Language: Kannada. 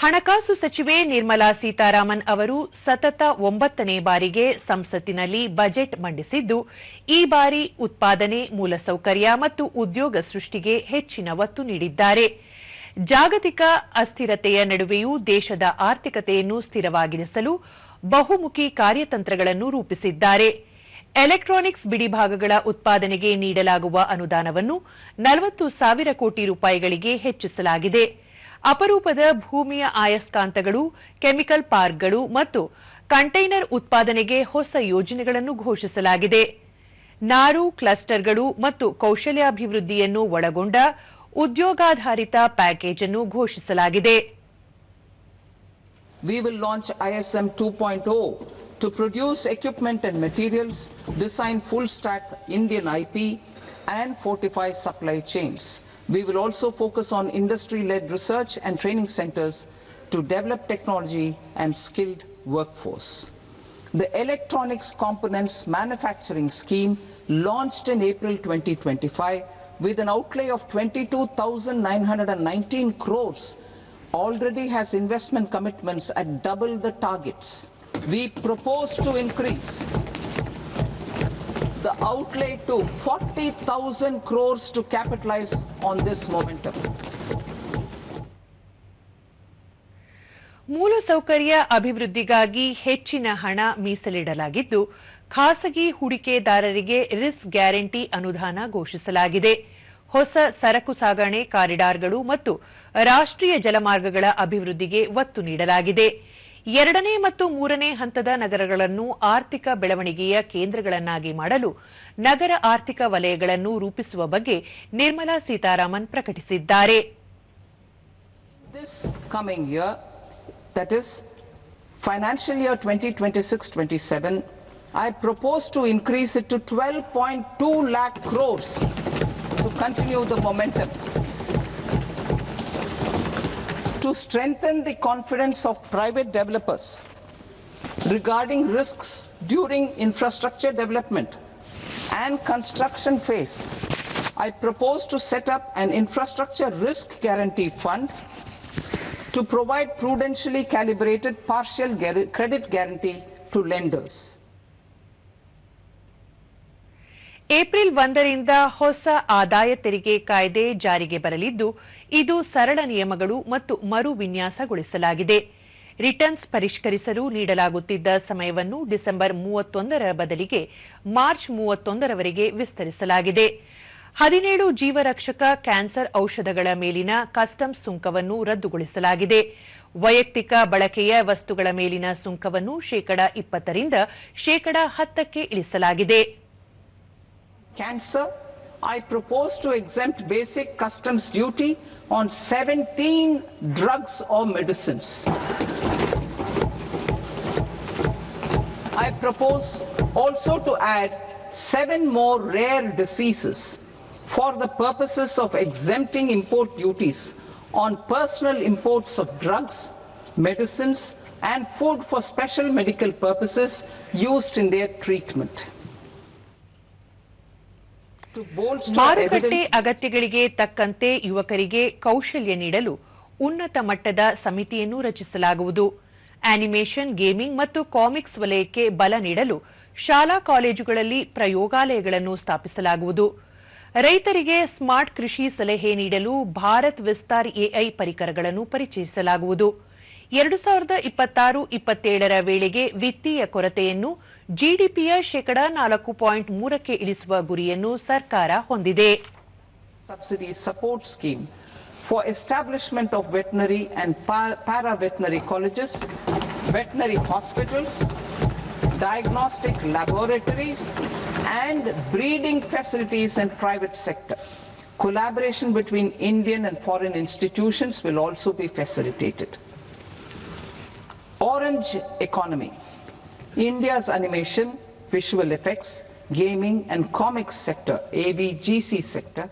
ಹಣಕಾಸು ಸಚಿವೆ ನಿರ್ಮಲಾ ಸೀತಾರಾಮನ್ ಅವರು ಸತತ ಒಂಬತ್ತನೇ ಬಾರಿಗೆ ಸಂಸತ್ತಿನಲ್ಲಿ ಬಜೆಟ್ ಮಂಡಿಸಿದ್ದು, ಈ ಬಾರಿ ಉತ್ಪಾದನೆ, ಮೂಲಸೌಕರ್ಯ ಮತ್ತು ಉದ್ಯೋಗ ಸೃಷ್ಟಿಗೆ ಹೆಚ್ಚಿನ ಒತ್ತು ನೀಡಿದ್ದಾರೆ. ಜಾಗತಿಕ ಅಸ್ಥಿರತೆಯ ನಡುವೆಯೂ ದೇಶದ ಆರ್ಥಿಕತೆಯನ್ನು ಸ್ಥಿರವಾಗಿರಿಸಲು ಬಹುಮುಖಿ ಕಾರ್ಯತಂತ್ರಗಳನ್ನು ರೂಪಿಸಿದ್ದಾರೆ. ಎಲೆಕ್ಟ್ರಾನಿಕ್ಸ್ ಬಿಡಿಭಾಗಗಳ ಉತ್ಪಾದನೆಗೆ ನೀಡಲಾಗುವ ಅನುದಾನವನ್ನು ನಲವತ್ತು ಸಾವಿರ ಕೋಟಿ ರೂಪಾಯಿಗಳಿಗೆ ಹೆಚ್ಚಿಸಲಾಗಿದೆ. ಅಪರೂಪದ ಭೂಮಿಯ ಆಯಸ್ಕಾಂತಗಳು ಕೆಮಿಕಲ್ ಪಾರ್ಕ್ಗಳು ಮತ್ತು ಕಂಟೈನರ್ ಉತ್ಪಾದನೆಗೆ ಹೊಸ ಯೋಜನೆಗಳನ್ನು ಘೋಷಿಸಲಾಗಿದೆ ನಾರು ಕ್ಲಸ್ಟರ್ಗಳು ಮತ್ತು ಕೌಶಲ್ಯಾಭಿವೃದ್ಧಿಯನ್ನು ಒಳಗೊಂಡ ಉದ್ಯೋಗಾಧಾರಿತ ಪ್ಯಾಕೇಜ್ ಅನ್ನು ಘೋಷಿಸಲಾಗಿದೆ we will launch ISM 2.0 to produce equipment and materials, design full stack Indian IP, and fortify supply chains. We will also focus on industry led research and training centers to develop technology and skilled workforce. The Electronics Components Manufacturing Scheme launched in April 2025 with an outlay of 22,919 crores already has investment commitments at double the targets. We propose to increase the outlay to 40,000 crores to capitalize on this momentum. ಮೂಲಸೌಕರ್ಯ ಅಭಿವೃದ್ಧಿಗಾಗಿ ಹೆಚ್ಚಿನ ಹಣ ಮೀಸಲಿಡಲಾಗಿದ್ದು ಖಾಸಗಿ ಹೂಡಿಕೆದಾರರಿಗೆ ರಿಸ್ಕ್ ಗ್ಯಾರಂಟಿ ಅನುದಾನ ಘೋಷಿಸಲಾಗಿದೆ ಹೊಸ ಸರಕು ಸಾಗಣೆ ಕಾರಿಡಾರ್ಗಳು ಮತ್ತು ರಾಷ್ಟ್ರೀಯ ಜಲಮಾರ್ಗಗಳ ಅಭಿವೃದ್ಧಿಗೆ ಒತ್ತು ನೀಡಲಾಗಿದೆ ಎರಡನೇ ಮತ್ತು ಮೂರನೇ ಹಂತದ ನಗರಗಳನ್ನು ಆರ್ಥಿಕ ಬೆಳವಣಿಗೆಯ ಕೇಂದ್ರಗಳನ್ನಾಗಿ ಮಾಡಲು ನಗರ ಆರ್ಥಿಕ ವಲಯಗಳನ್ನು ರೂಪಿಸುವ ಬಗ್ಗೆ ನಿರ್ಮಲಾ ಸೀತಾರಾಮನ್ ಪ್ರಕಟಿಸಿದ್ದಾರೆ financial year 2026-27, I propose to increase it to 12.2 lakh crores to continue the momentum. To strengthen the confidence of private developers regarding risks during infrastructure development and construction phase, I propose to set up an infrastructure risk guarantee fund to provide prudentially calibrated partial credit guarantee to lenders. April ಒಂದರಿಂದ ಹೊಸ ಆದಾಯ ತೆರಿಗೆ ಕಾಯ್ದೆ ಜಾರಿಗೆ ಬರಲಿದ್ದು, ಇದು ಸರಳ ನಿಯಮಗಳು ಮತ್ತು ಮರು ವಿನ್ಯಾಸಗೊಳಿಸಲಾಗಿದೆ. ರಿಟರ್ನ್ಸ್ ಪರಿಷ್ಕರಿಸಲು ನೀಡಲಾಗುತ್ತಿದ್ದ ಸಮಯವನ್ನು ಡಿಸೆಂಬರ್ ಮೂವತ್ತೊಂದರ ಬದಲಿಗೆ ಮಾರ್ಚ್ ಮೂವತ್ತೊಂದರವರೆಗೆ ವಿಸ್ತರಿಸಲಾಗಿದೆ. ಹದಿನೇಳು ಜೀವರಕ್ಷಕ ಕ್ಯಾನ್ಸರ್ ಔಷಧಗಳ ಮೇಲಿನ ಕಸ್ಟಮ್ಸ್ ಸುಂಕವನ್ನು ರದ್ದುಗೊಳಿಸಲಾಗಿದೆ. ವೈಯಕ್ತಿಕ ಬಳಕೆಯ ವಸ್ತುಗಳ ಮೇಲಿನ ಸುಂಕವನ್ನು ಶೇಕಡ ಇಪ್ಪತ್ತರಿಂದ ಶೇಕಡ ಹತ್ತಕ್ಕೆ ಇಳಿಸಲಾಗಿದೆ. Cancer, I propose to exempt basic customs duty on 17 drugs or medicines. I propose also to add seven more rare diseases for the purposes of exempting import duties on personal imports of drugs, medicines, and food for special medical purposes used in their treatment. ಮಾರುಕಟ್ಟೆ ಅಗತ್ಯಗಳಿಗೆ ತಕ್ಕಂತೆ ಯುವಕರಿಗೆ ಕೌಶಲ್ಯ ನೀಡಲು ಉನ್ನತ ಮಟ್ಟದ ಸಮಿತಿಯನ್ನು ರಚಿಸಲಾಗುವುದು. ಆನಿಮೇಷನ್ ಗೇಮಿಂಗ್ ಮತ್ತು ಕಾಮಿಕ್ಸ್ ವಲಯಕ್ಕೆ ಬಲ ನೀಡಲು ಶಾಲಾ ಕಾಲೇಜುಗಳಲ್ಲಿ ಪ್ರಯೋಗಾಲಯಗಳನ್ನು ಸ್ಥಾಪಿಸಲಾಗುವುದು. ರೈತರಿಗೆ ಸ್ಮಾರ್ಟ್ ಕೃಷಿ ಸಲಹೆ ನೀಡಲು ಭಾರತ್ ವಿಸ್ತಾರ್ ಎಐ ಪರಿಕರಗಳನ್ನು ಪರಿಚಯಿಸಲಾಗುವುದು. ಎರಡು ಸಾವಿರದ ಇಪ್ಪತ್ತಾರು ಇಪ್ಪತ್ತೇಳರ ವೇಳೆಗೆ ವಿತ್ತೀಯ ಕೊರತೆಯನ್ನು ಜಿಡಿಪಿಯ ಶೇಕಡಾ ನಾಲ್ಕು ಪಾಯಿಂಟ್ ಮೂರಕ್ಕೆ ಇಳಿಸುವ ಗುರಿಯನ್ನು ಸರ್ಕಾರ ಹೊಂದಿದೆ. Subsidy support scheme for establishment of veterinary and para veterinary colleges veterinary hospitals diagnostic laboratories and breeding facilities and private sector collaboration between Indian and foreign institutions will also be facilitated Orange economy. India's animation, visual effects, gaming and comics sector, AVGC sector,